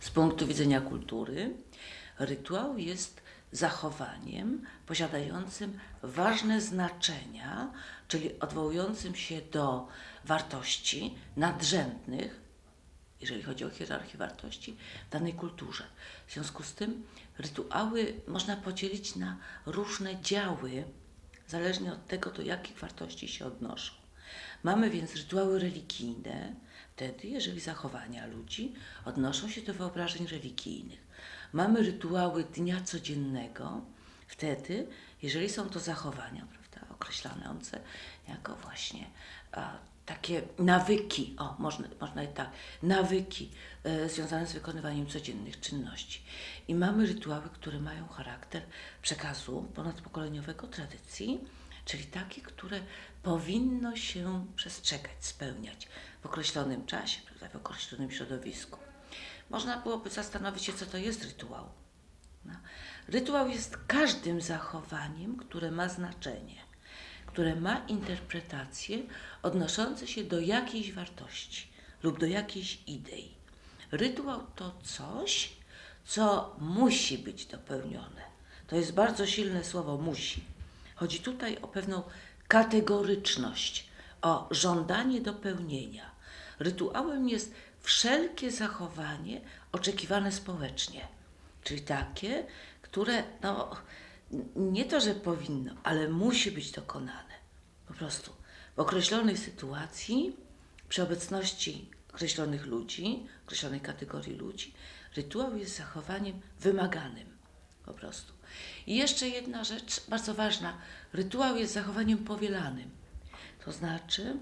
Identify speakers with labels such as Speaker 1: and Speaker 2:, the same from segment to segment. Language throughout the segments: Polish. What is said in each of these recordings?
Speaker 1: Z punktu widzenia kultury, rytuał jest zachowaniem posiadającym ważne znaczenia, czyli odwołującym się do wartości nadrzędnych, jeżeli chodzi o hierarchię wartości w danej kulturze. W związku z tym rytuały można podzielić na różne działy, zależnie od tego, do jakich wartości się odnoszą. Mamy więc rytuały religijne, wtedy, jeżeli zachowania ludzi odnoszą się do wyobrażeń religijnych. Mamy rytuały dnia codziennego, wtedy, jeżeli są to zachowania, prawda, określające jako właśnie a, takie nawyki, o, można, można i tak, nawyki e, związane z wykonywaniem codziennych czynności. I mamy rytuały, które mają charakter przekazu ponadpokoleniowego, tradycji, czyli takie, które powinno się przestrzegać, spełniać w określonym czasie, w określonym środowisku. Można byłoby zastanowić się, co to jest rytuał. No. Rytuał jest każdym zachowaniem, które ma znaczenie, które ma interpretację odnoszące się do jakiejś wartości lub do jakiejś idei. Rytuał to coś, co musi być dopełnione. To jest bardzo silne słowo musi. Chodzi tutaj o pewną kategoryczność, o żądanie dopełnienia. Rytuałem jest wszelkie zachowanie oczekiwane społecznie, czyli takie, które no, nie to, że powinno, ale musi być dokonane. Po prostu w określonej sytuacji, przy obecności określonych ludzi, określonej kategorii ludzi, rytuał jest zachowaniem wymaganym po prostu. I jeszcze jedna rzecz bardzo ważna. Rytuał jest zachowaniem powielanym. To znaczy,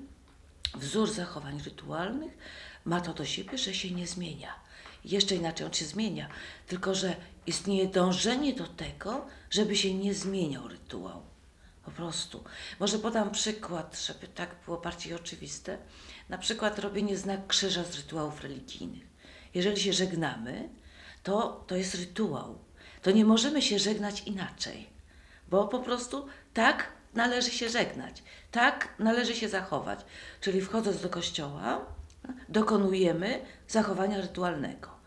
Speaker 1: wzór zachowań rytualnych ma to do siebie, że się nie zmienia. Jeszcze inaczej on się zmienia, tylko że istnieje dążenie do tego, żeby się nie zmieniał rytuał. Po prostu. Może podam przykład, żeby tak było bardziej oczywiste. Na przykład robienie znak krzyża z rytuałów religijnych. Jeżeli się żegnamy, to to jest rytuał. To nie możemy się żegnać inaczej, bo po prostu tak należy się żegnać, tak należy się zachować. Czyli wchodząc do kościoła, dokonujemy zachowania rytualnego.